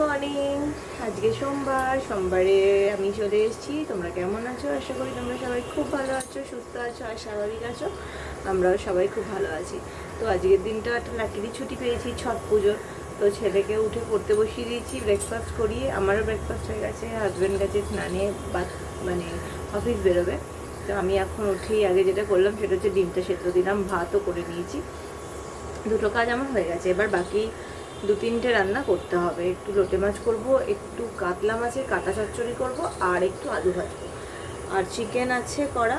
Morning. আজকে সোমবার, সোমবারে আমি চলে এসেছি। তোমরা কেমন আছো? আশা করি তোমরা সবাই খুব ভালো আছো, সুস্থ আছো আর স্বাভাবিক আছো। আমরাও সবাই খুব ভালো আছি। তো আজকের দিনটা একটা লাকিরি ছুটি পেয়েছি, ছট পুজো তো ছেলেকে উঠে পড়তে বসিয়ে দিয়েছি ব্রেকফাস্ট করিয়ে। আমারও ব্রেকফাস্ট হয়ে গেছে হাজব্যান্ড গেছে স্নানে বা মানে অফিস বেরোবে। তো আমি এখন উঠেই আগে যেটা করলাম সেটা হচ্ছে ডিমটা সেদ্ধ দিলাম, ভাতও করে নিয়েছি। দুটো কাজ আমার হয়ে গেছে। এবার বাকি দু তিনটে রান্না করতে হবে। একটু লোটে মাছ করব, একটু কাতলা মাছের কাটা চচ্চড়ি করব আর একটু আলু ভাজবো। আর চিকেন আছে করা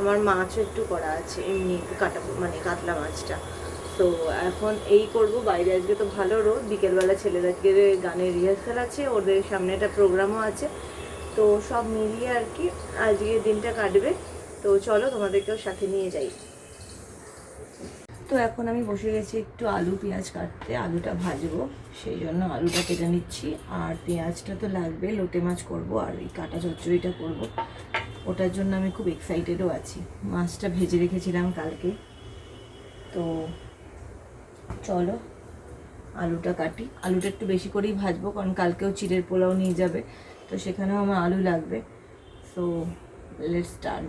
আমার মাছও একটু করা আছে, এমনি কাটা মানে কাতলা মাছটা। তো এখন এই করব, বাইরে আজকে তো ভালো রোদ, বিকেলবেলা ছেলের আজকে গানের রিহার্সাল আছে, ওদের সামনে একটা প্রোগ্রামও আছে। তো সব মিলিয়ে আর কি আজকে দিনটা কাটবে। তো চলো তোমাদেরকেও সাথে নিয়ে যাই। তো এখন আমি বসে গেছি একটু আলু, পেঁয়াজ কাটতে। আলুটা ভাজবো, সেই জন্য আলুটা কেটে নিচ্ছি। আর পেঁয়াজটা তো লাগবে, লোটে মাছ করব আর এই কাটা চচ্চড়িটা করব। ওটার জন্য আমি খুব এক্সাইটেডও আছি। মাছটা ভেজে রেখেছিলাম কালকে। তো চলো, আলুটা কাটি। আলুটা একটু বেশি করেই ভাজবো, কারণ কালকেও চিড়ের পোলাও নিয়ে যাবে। তো সেখানেও আমার আলু লাগবে। সো লেট স্টার্ট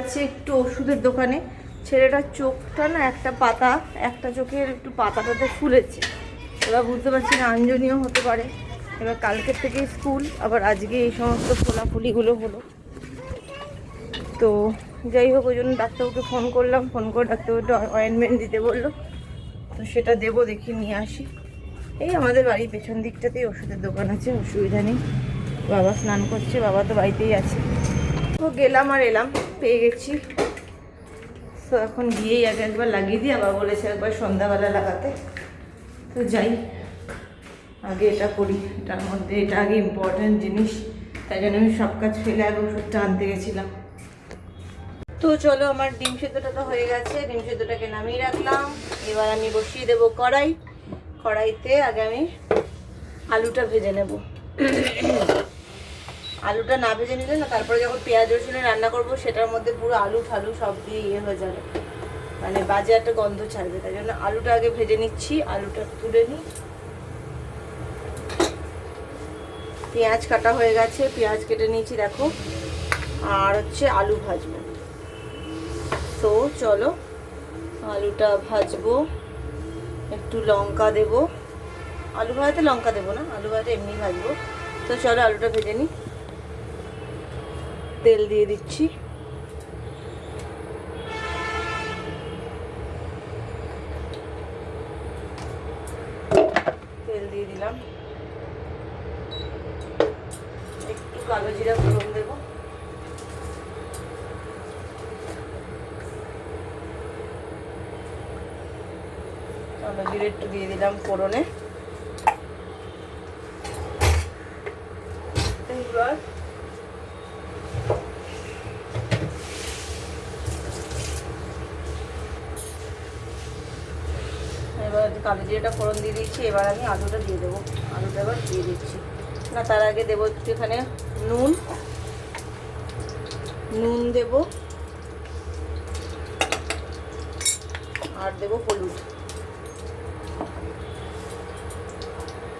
যাচ্ছি একটু ওষুধের দোকানে। ছেলেটার চোখটা না একটা পাতা, একটা চোখের একটু পাতাটাতে ফুলেছে। এবার বুঝতে পারছি না আঞ্জনীয় হতে পারে। এবার কালকের থেকে স্কুল, আবার আজকে এই সমস্ত ফোলাফুলিগুলো হলো। তো যাই হোক, ওই জন্য ডাক্তারবাবুকে ফোন করলাম। ফোন করে ডাক্তারবাবু অয়েনমেন্ট দিতে বলল। তো সেটা দেবো, দেখি নিয়ে আসি। এই আমাদের বাড়ির পেছন দিকটাতেই ওষুধের দোকান আছে, অসুবিধা নেই। বাবা স্নান করছে, বাবা তো বাড়িতেই আছে। তো গেলাম আর এলাম, পেয়ে গেছি। তো এখন গিয়েই আগে একবার লাগিয়ে দিই, আবার বলেছে একবার সন্ধ্যাবেলা লাগাতে। তো যাই, আগে এটা করি, এটার মধ্যে এটা আগে ইম্পর্ট্যান্ট জিনিস, তাই জন্য আমি সব কাজ ফেলে আগে ওষুধটা আনতে গেছিলাম। তো চলো, আমার ডিম সেদ্ধটা তো হয়ে গেছে, ডিম সেদ্ধটাকে নামিয়ে রাখলাম। এবার আমি বসিয়ে দেবো কড়াই। কড়াইতে আগে আমি আলুটা ভেজে নেব। আলুটা না ভেজে নিলে না, তারপরে যখন পেঁয়াজ রসুনে রান্না করব, সেটার মধ্যে পুরো আলু ঠালু সব দিয়ে ইয়ে হয়ে যাবে। মানে বাজে একটা গন্ধ ছাড়বে, তাই জন্য আলুটা আগে ভেজে নিচ্ছি, আলুটা তুলে নিই। পেঁয়াজ কাটা হয়ে গেছে, পেঁয়াজ কেটে নিয়েছি, দেখো। আর হচ্ছে আলু ভাজবো। তো চলো, আলুটা ভাজবো। একটু লঙ্কা দেব। আলু ভাজাতে লঙ্কা দেবো না, আলু ভাজাতে এমনি ভাজবো। তো চলো আলুটা ভেজে নিই। তেল দিয়ে দিচ্ছি। তেল দিয়ে দিলাম। একটু কালো জিরা ফোড়ন দেবো। কালো জিরে একটু দিয়ে দিলাম ফোড়নে এইবার এবার কালো জিরেটা ফোড়ন দিয়ে দিচ্ছি, এবার আমি আলুটা দিয়ে দেবো। আলুটা এবার দিয়ে দিচ্ছি। না, তার আগে দেবো একটু এখানে নুন। নুন দেব। আর দেবো হলুদ।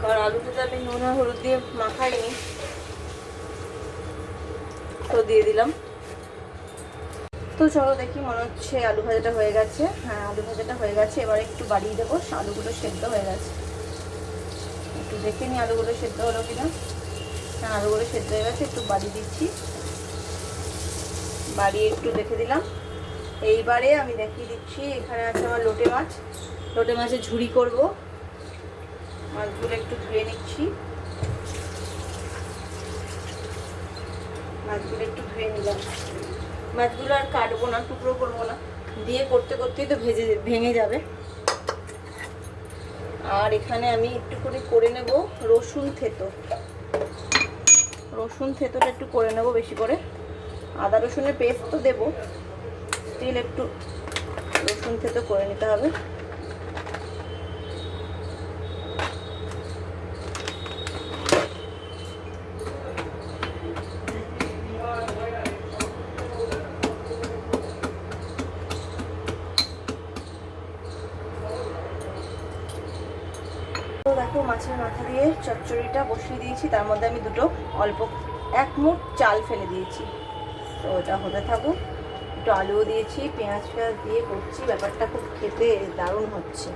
কারণ আলুটাতে আমি নুন আর হলুদ দিয়ে মাখাইনি। তো দিয়ে দিলাম। তো চলো দেখি, মনে হচ্ছে আলু ভাজাটা হয়ে গেছে। হ্যাঁ আলু ভাজাটা হয়ে গেছে। এবার একটু বাড়িয়ে দেবো। আলুগুলো সেদ্ধ হয়ে গেছে। একটু দেখে নিই আলুগুলো সেদ্ধ হলো কিনা। হ্যাঁ আলুগুলো সেদ্ধ হয়ে গেছে। একটু বাড়িয়ে দিচ্ছি। বাড়িয়ে একটু দেখে দিলাম। এইবারে আমি দেখিয়ে দিচ্ছি, এখানে আছে আমার লোটে মাছ। লোটে মাছের ঝুড়ি করব। মাছগুলো একটু ধুয়ে নিচ্ছি। মাছগুলো একটু ধুয়ে নিলাম। মাছগুলো আর কাটবো না, টুকরো করব না। দিয়ে করতে করতেই তো ভেজে, ভেঙে যাবে। আর এখানে আমি একটু করে করে নেব রসুন থেতো। রসুন থেতোটা একটু করে নেব বেশি করে। আদা রসুনের পেস্ট তো দেবো। স্টিল একটু রসুন থেতো করে নিতে হবে তো দেখো মাছের মাথা দিয়ে চচ্চড়িটা বসিয়ে দিয়েছি। তার মধ্যে আমি দুটো অল্প এক মুঠ চাল ফেলে দিয়েছি। তো ওটা হতে থাকুক। একটু আলুও দিয়েছি, পেঁয়াজ ফেঁয়াজ দিয়ে করছি। ব্যাপারটা খুব খেতে দারুণ হচ্ছে।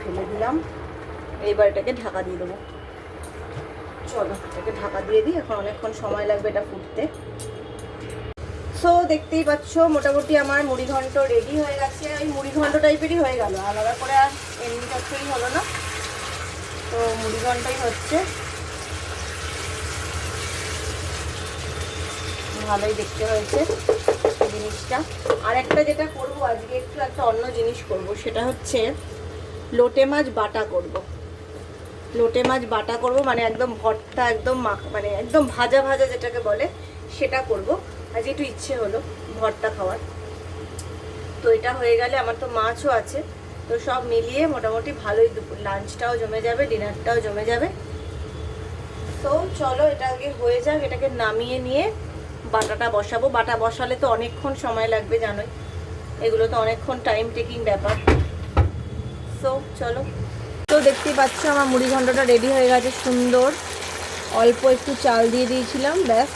ফেলে দিলাম। এইবার এটাকে ঢাকা দিয়ে দেবো। চলো, এটাকে ঢাকা দিয়ে দিই। এখন অনেকক্ষণ সময় লাগবে এটা ফুটতে। সো দেখতেই পাচ্ছ, মোটামুটি আমার মুড়ি ঘন্ট রেডি হয়ে গেছে। ওই মুড়ি ঘন্ট টাইপেরই হয়ে গেল। আলাদা করে আর এমনি চচ্চড়ি হলো না। তো মুড়ি ঘন্টই হচ্ছে। ভালোই দেখতে হয়েছে জিনিসটা। আর একটা যেটা করব, আজকে একটু একটা অন্য জিনিস করব, সেটা হচ্ছে লোটে মাছ বাটা করব। লোটে মাছ বাটা করব মানে একদম ভর্তা, একদম মানে একদম ভাজা ভাজা যেটাকে বলে, সেটা করব। আজ একটু ইচ্ছে হলো ভর্তা খাওয়ার। তো এটা হয়ে গেলে আমার তো মাছও আছে। তো সব মিলিয়ে মোটামুটি ভালোই দুপুর লাঞ্চটাও জমে যাবে ডিনারটাও জমে যাবে। তো চলো, এটা আগে হয়ে যাক, এটাকে নামিয়ে নিয়ে বাটাটা বসাবো। বাটা বসালে তো অনেকক্ষণ সময় লাগবে, জানোই। এগুলো তো অনেকক্ষণ টাইম টেকিং ব্যাপার। সো চলো। তো দেখতেই পাচ্ছ, আমার মুড়ি ঘন্টটা রেডি হয়ে গেছে সুন্দর। অল্প একটু চাল দিয়ে দিয়েছিলাম, ব্যাস।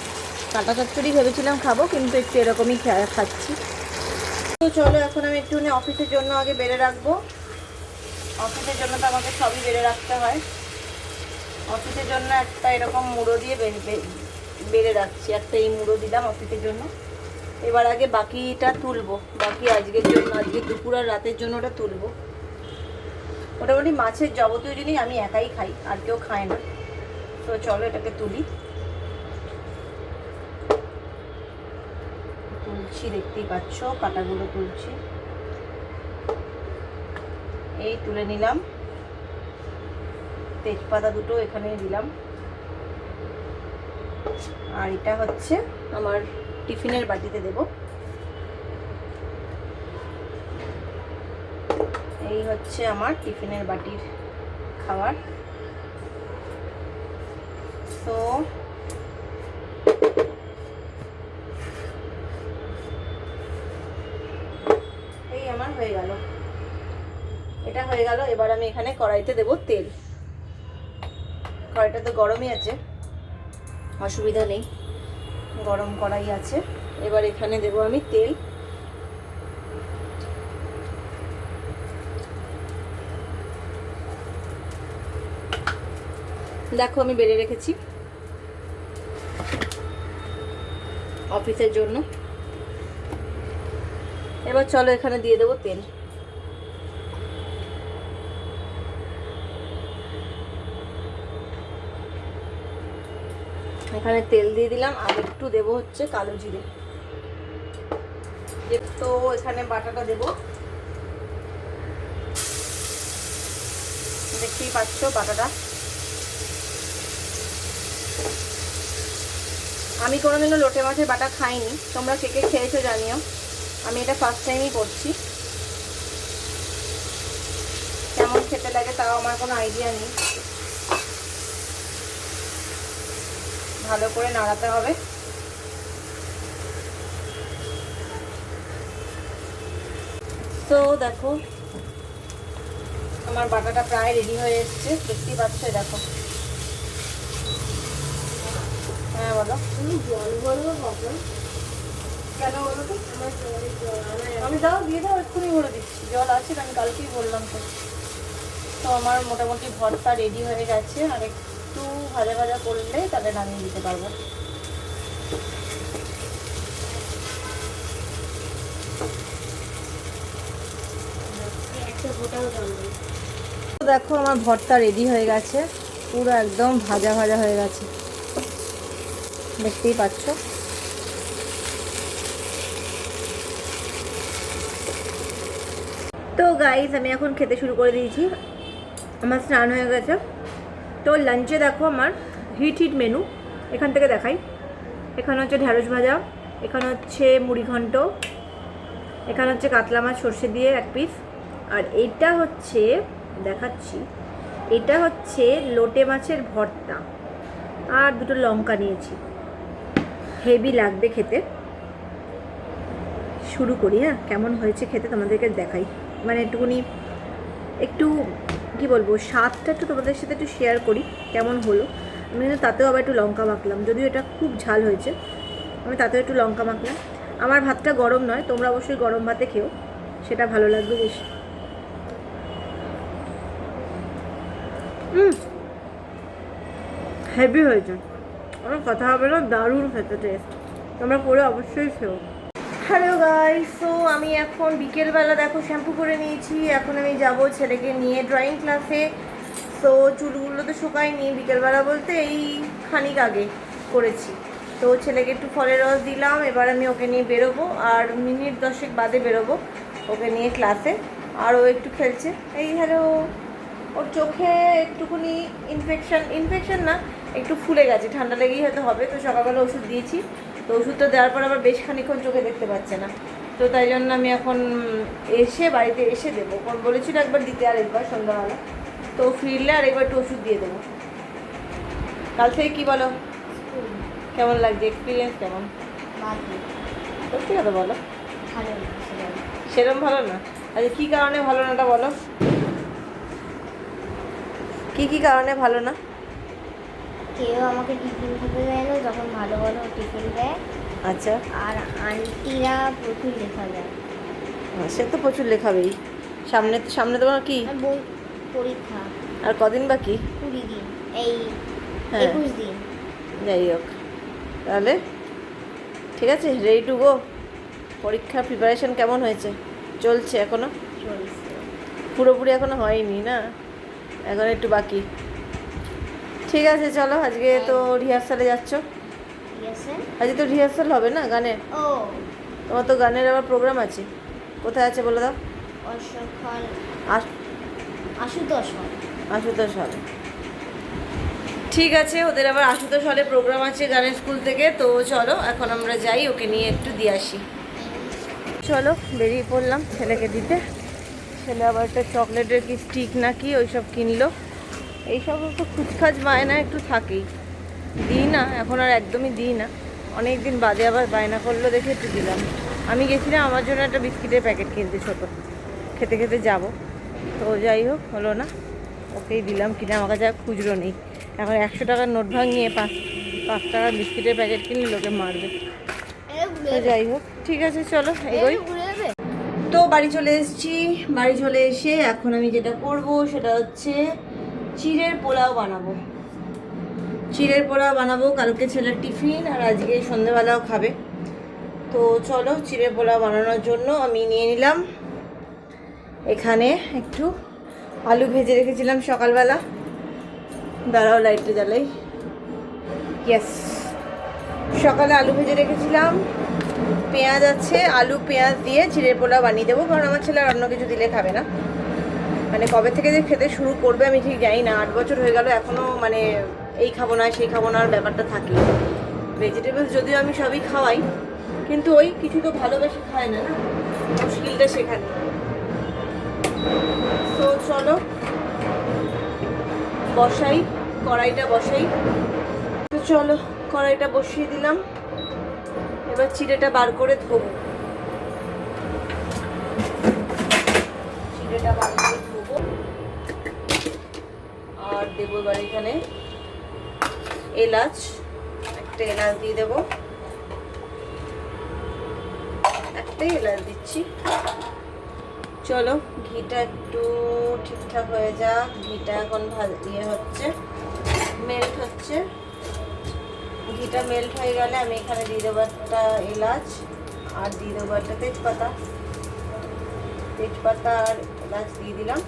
কাটা চচ্চড়ি ভেবেছিলাম খাব, কিন্তু একটু এরকমই খাচ্ছি। তো চলো এখন আমি একটুখানি অফিসের জন্য আগে বেড়ে রাখব। অফিসের জন্য তো আমাকে সবই বেড়ে রাখতে হয়। অফিসের জন্য একটা এরকম মুড়ো দিয়ে বেড়ে রাখছি, একটা এই মুড়ো দিলাম অফিসের জন্য। এবার আগে বাকিটা তুলবো। বাকি আজকের জন্য, আজকে দুপুর আর রাতের জন্য ওটা তুলবো। মোটামুটি মাছের যাবতীয় জিনিস আমি একাই খাই, আর কেউ খায় না। তো চলো এটাকে তুলি। তুলছি, দেখতেই পাচ্ছ, কাটাগুলো তুলছি। এই তুলে নিলাম। তেজপাতা দুটো এখানে দিলাম। আর এটা হচ্ছে আমার টিফিনের বাটিতে দেব। এই হচ্ছে আমার টিফিনের বাটির খাবার। তো এই আমার হয়ে গেল এটা হয়ে গেল, এবার আমি এখানে কড়াইতে দেব তেল। কড়াইটা তো গরমই আছে, অসুবিধা নেই, গরম কড়াই আছে। এবার এখানে দেব আমি তেল। দেখো আমি বেড়ে রেখেছি অফিসের জন্য। এবার চলো এখানে দিয়ে দেবো তেল। এখানে তেল দিয়ে দিলাম, আর একটু দেবো হচ্ছে কালো জিরে। তো এখানে বাটাটা দেব। দেখতেই পাচ্ছ বাটাটা। আমি কোনোদিনও লোটে মাছের বাটা খাইনি, তোমরা কে কে খেয়েছো জানিও। আমি এটা ফার্স্ট টাইমই করছি। কেমন খেতে লাগে তাও আমার কোনো আইডিয়া নেই। ভালো করে নাড়াতে হবে। তো দেখো আমার বাটাটা প্রায় রেডি হয়ে এসছে। দেখতেই পাচ্ছ দেখো। হ্যাঁ বলো। জল বলব কখন? কেন বলো তো? আমার জল আমি দাও দিয়ে দাও এক্ষুনি ভরে দিচ্ছি। জল আছে আমি কালকেই বললাম তো। তো আমার মোটামুটি ভর্তা রেডি হয়ে গেছে। আর একটু ভাজা ভাজা করলে তাহলে নামিয়ে দিতে পারব। দেখো আমার ভর্তা রেডি হয়ে গেছে, পুরো একদম ভাজা ভাজা হয়ে গেছে। দেখতেই পাচ্ছ? তো গাইজ আমি এখন খেতে শুরু করে দিয়েছি। আমার স্নান হয়ে গেছে। তো লাঞ্চে দেখো আমার হিট হিট মেনু এখান থেকে দেখাই। এখানে হচ্ছে ঢ্যাঁড়স ভাজা, এখানে হচ্ছে মুড়িঘণ্ট এখানে হচ্ছে কাতলা মাছ, সর্ষে দিয়ে এক পিস আর এটা হচ্ছে, দেখাচ্ছি, এটা হচ্ছে লোটে মাছের ভর্তা। আর দুটো লঙ্কা নিয়েছি। হেভি লাগবে খেতে। শুরু করি হ্যাঁ? কেমন হয়েছে খেতে তোমাদেরকে দেখাই। মানে একটুখানি একটু, কি বলব, স্বাদটা একটু তোমাদের সাথে একটু শেয়ার করি, কেমন হলো। আমি কিন্তু তাতেও আবার একটু লঙ্কা মাখলাম, যদিও এটা খুব ঝাল হয়েছে। আমি তাতেও একটু লঙ্কা মাখলাম। আমার ভাতটা গরম নয়, তোমরা অবশ্যই গরম ভাতে খেও, সেটা ভালো লাগবে বেশি। হেভি হয়েছে। আমার কথা হবে না, দারুণ খেতে টেস্ট তোমরা করে অবশ্যই খেও। হ্যালো গাই সো আমি এখন বিকেলবেলা দেখো শ্যাম্পু করে নিয়েছি। এখন আমি যাব ছেলেকে নিয়ে ড্রয়িং ক্লাসে তো চুলগুলো তো শুকায়নি বিকেলবেলা বলতে এই খানিক আগে করেছি। তো ছেলেকে একটু ফলের রস দিলাম। এবার আমি ওকে নিয়ে বেরোবো আর মিনিট দশেক বাদে বেরোবো ওকে নিয়ে ক্লাসে আর ও একটু খেলছে। এই হ্যালো ওর চোখে একটুখানি ইনফেকশান ইনফেকশান না, একটু ফুলে গেছে। ঠান্ডা লেগেই হয়তো হবে। তো সকালবেলা ওষুধ দিয়েছি। তো ওষুধটা দেওয়ার পর আবার বেশ খানিক্ষণ চোখে দেখতে পাচ্ছে না। তো তাই জন্য আমি এখন এসে বাড়িতে এসে দেবো। কোন বলেছিল একবার দিতে আর একবার সন্ধ্যাবেলা। তো ফিরলে আর একবার একটু ওষুধ দিয়ে দেবো। কাল থেকে কী বলো? কেমন লাগছে? এক্সপিরিয়েন্স কেমন? সত্যি কথা বলো। সেরকম ভালো। না? আচ্ছা কী কারণে ভালো না নাটা বলো? কী কী কারণে ভালো না? কেউ আমাকে টিফিন খেতে দেয় না যখন ভালো ভালো টিফিন দেয়। আচ্ছা। আর আন্টিরা প্রচুর লেখা দেয়। হ্যাঁ, সে তো প্রচুর লেখাবেই। সামনে সামনে তোমার কি? পরীক্ষা। আর কদিন বাকি? কুড়ি দিন এই হ্যাঁ। একুশ দিন। যাই হোক তাহলে ঠিক আছে রেডি টু গো পরীক্ষার প্রিপারেশন কেমন হয়েছে? চলছে এখনও? চলছে। পুরোপুরি এখনও হয়নি না? এখন একটু বাকি। ঠিক আছে চলো আজকে তো রিহার্সালে যাচ্ছ। ঠিক আছে আজকে তো রিহার্সাল হবে না গানের ও। তোমার তো গানের আবার প্রোগ্রাম আছে। কোথায় আছে বলে দাও? আশুতোষ হল। আশুতোষ হলে। ঠিক আছে ওদের আবার আশুতোষ হলে প্রোগ্রাম আছে গানের স্কুল থেকে তো চলো এখন আমরা যাই ওকে নিয়ে একটু দিয়ে আসি। চলো বেরিয়ে পড়লাম ছেলেকে দিতে। ছেলে আবার একটা চকলেটের কি স্টিক নাকি ওইসব কিনলো। এইসব তো খুচখাচ বায়না একটু থাকেই। দিই না, এখন আর একদমই দিই না। অনেক দিন বাদে আবার বায়না করল দেখে একটু দিলাম। আমি গেছিলাম আমার জন্য একটা বিস্কিটের প্যাকেট কিনতে ছোটো। খেতে খেতে যাব। তো যাই হোক, হলো না। ওকেই দিলাম কিনে, আমার কাছে আর খুচরো নেই। এখন একশো টাকার নোট ভাঙিয়ে পাঁচ পাঁচ টাকার বিস্কিটের প্যাকেট কিনলে লোকে মারবে। তো যাই হোক, ঠিক আছে, চলো, এগোই। তো বাড়ি চলে এসেছি। বাড়ি চলে এসে এখন আমি যেটা করব সেটা হচ্ছে চিড়ের পোলাও বানাবো। চিড়ের পোলাও বানাবো, কালকে ছেলের টিফিন আর আজকে সন্ধেবেলাও খাবে। তো চলো চিড়ের পোলাও বানানোর জন্য আমি নিয়ে নিলাম। এখানে একটু আলু ভেজে রেখেছিলাম সকালবেলা। দাঁড়াও লাইটটা জ্বালাই। ইয়েস সকালে আলু ভেজে রেখেছিলাম। পেঁয়াজ আছে, আলু, পেঁয়াজ দিয়ে চিড়ের পোলাও বানিয়ে দেবো, কারণ আমার ছেলে আর অন্য কিছু দিলে খাবে না। মানে কবে থেকে যে খেতে শুরু করবে আমি ঠিক জানি না। আট বছর হয়ে গেল এখনও মানে এই খাব না, সেই খাব না ব্যাপারটা থাকে ভেজিটেবলস যদিও আমি সবই খাওয়াই, কিন্তু ওই কিছু তো ভালোবেসে খায় না না? মুশকিলটা সেখানে। তো চলো, বসাই, কড়াইটা বসাই। তো চলো, কড়াইটা বসিয়ে দিলাম। এবার চিড়েটা বার করে ধোবো চিড়েটা বার করে ধোবো আর দেবো এবার এখানে এলাচ, একটা এলাচ দিয়ে দেবো। একটাই এলাচ দিচ্ছি। চলো, ঘিটা একটু ঠিকঠাক হয়ে যাক। ঘিটা এখন ভাজ ইয়ে হচ্ছে মেল্ট হচ্ছে। ঘিটা মেল্ট হয়ে গেলে আমি এখানে দিয়ে দেবো একটা এলাচ আর দিয়ে দেবো একটা তেজপাতা। তেজপাতা আর এলাচ দিয়ে দিলাম।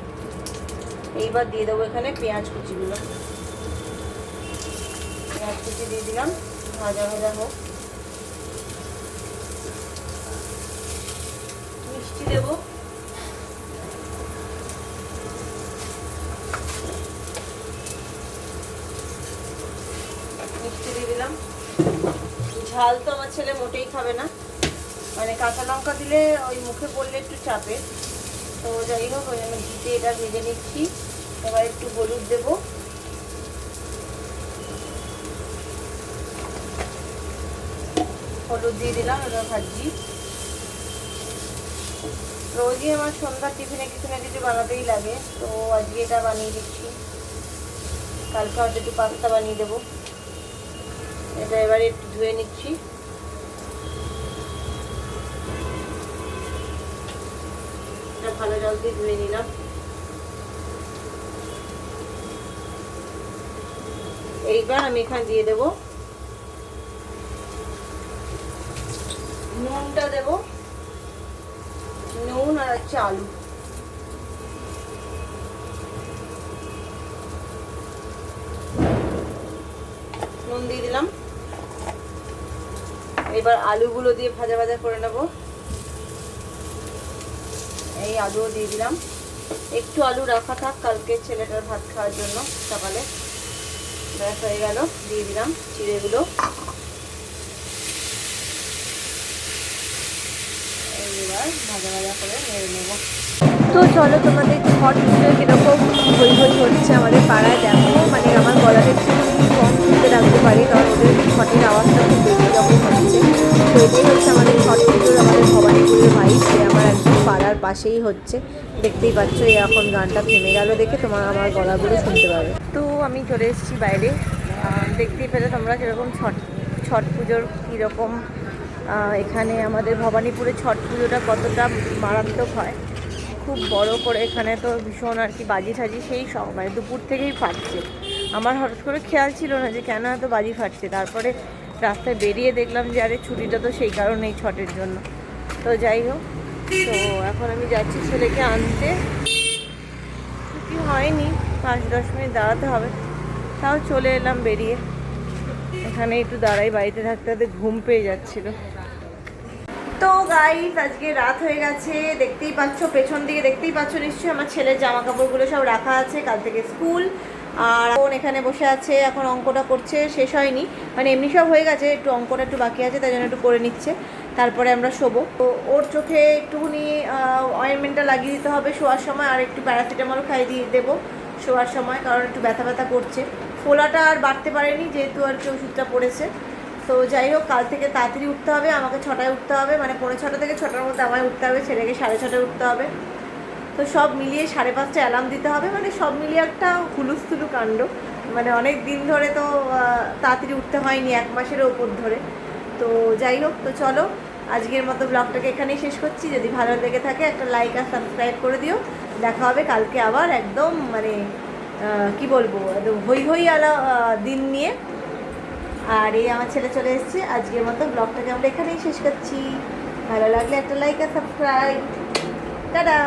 এইবার দিয়ে দেবো এখানে পেঁয়াজ কুচিগুলো। পেঁয়াজ কুচি দিয়ে দিলাম, ভাজা ভাজা হোক। মিষ্টি দেবো। মিষ্টি দিয়ে দিলাম। ঝাল তো আমার ছেলে মোটেই খাবে না। মানে কাঁচা লঙ্কা দিলে ওই মুখে পড়লে একটু চাপে। তো যাই হোক, ওই জন্য ঘিতে এটা ভেজে নিচ্ছি। এবার একটু হলুদ দেবো। হলুদ দিয়ে দিলাম, এবার ভাজি রোজই আমার সন্ধ্যার টিফিনে কিছু না কিছু বানাতেই লাগে, তো আজকে এটা বানিয়ে দিচ্ছি কালকে হয়তো একটু পাস্তা বানিয়ে দেবো। এটা এবারে একটু ধুয়ে নিচ্ছি। ভালো জল দিয়ে ধুয়ে নিলাম। এইবার আমি এখানে দিয়ে দেবো। নুনটা দেবো। নুন আর হচ্ছে আলু। নুন দিয়ে দিলাম। এবার আলুগুলো দিয়ে ভাজা ভাজা করে নেব। এই আলুও দিয়ে দিলাম। একটু আলু রাখা থাক, কালকে ছেলেটার ভাত খাওয়ার জন্য সকালে। ব্যাস, হয়ে গেল, দিয়ে দিলাম চিড়েগুলো। এবার ভাজা ভাজা করে নেড়ে নেব। তো চলো, তোমাদের পুজো কীরকম হই হই হচ্ছে আমাদের পাড়ায়, দেখো। মানে আমার কম শুনতে রাখতে পারি ওদের ছটের আওয়াজটা খুব বেশি রকম হচ্ছে। তো এটাই হচ্ছে আমাদের ছট পুজোর আমাদের ভবানীপুরের ভাই সে আমার একদম পাড়ার পাশেই হচ্ছে। দেখতেই পাচ্ছ এখন গানটা থেমে গেল দেখে তোমার আমার গলাগুলো শুনতে পাবে। তো আমি চলে এসেছি বাইরে। দেখতেই পেলে তোমরা কীরকম ছট ছট পুজোর কীরকম এখানে আমাদের ভবানীপুরে ছট পুজোটা কতটা মারাত্মক হয়। খুব বড় করে এখানে তো ভীষণ আর কি বাজি ঠাজি সেই সব মানে দুপুর থেকেই ফাটছে। আমার হঠাৎ করে খেয়াল ছিল না যে কেন এত বাজি ফাটছে। তারপরে রাস্তায় বেরিয়ে দেখলাম যে, আরে, ছুটিটা তো সেই কারণেই ছটের জন্য। তো যাই হোক, তো এখন আমি যাচ্ছি ছেলেকে আনতে। ছুটি হয়নি, পাঁচ দশ মিনিট দাঁড়াতে হবে। তাও চলে এলাম বেরিয়ে। এখানে একটু দাঁড়াই, বাড়িতে থাকতে থাকতে ঘুম পেয়ে যাচ্ছিল। তো গাইস আজকে রাত হয়ে গেছে, দেখতেই পাচ্ছ, পেছন দিকে দেখতেই পাচ্ছ নিশ্চয়ই, আমার ছেলের জামা কাপড়গুলো সব রাখা আছে, কাল থেকে স্কুল আর এখন এখানে বসে আছে, এখন অঙ্কটা করছে, শেষ হয়নি। মানে এমনি সব হয়ে গেছে, একটু অঙ্কটা একটু বাকি আছে, তাই জন্য একটু করে নিচ্ছে। তারপরে আমরা শোবো। তো ওর চোখে একটুখানি অয়েনমেন্টটা লাগিয়ে দিতে হবে শোয়ার সময়, আর একটু প্যারাসিটামল খাইয়ে দিয়ে দেবো শোয়ার সময়, কারণ একটু ব্যথা ব্যথা করছে। ফোলাটা আর বাড়তে পারেনি, যেহেতু আর কি ওষুধটা পড়েছে। তো যাই হোক, কাল থেকে তাড়াতাড়ি উঠতে হবে, আমাকে ছটায় উঠতে হবে মানে পৌনে ছটা থেকে ছটার মধ্যে আমায় উঠতে হবে, ছেলেকে সাড়ে ছটায় উঠতে হবে। তো সব মিলিয়ে সাড়ে পাঁচটা অ্যালার্ম দিতে হবে। মানে সব মিলিয়ে একটা হুলুস্থুলু কাণ্ড। মানে অনেক দিন ধরে তো তাড়াতাড়ি উঠতে হয়নি, এক মাসের ওপর ধরে। তো যাই হোক, তো চলো, আজকের মতো ব্লগটাকে এখানেই শেষ করছি। যদি ভালো লেগে থাকে, একটা লাইক আর সাবস্ক্রাইব করে দিও। দেখা হবে কালকে আবার একদম মানে কি বলব, একদম হই হই আলা দিন নিয়ে। আর এই আমার ছেলে চলে এসেছে। আজকের মতো ব্লগটাকে আমরা এখানেই শেষ করছি। ভালো লাগলে একটা লাইক আর সাবস্ক্রাইব টাটা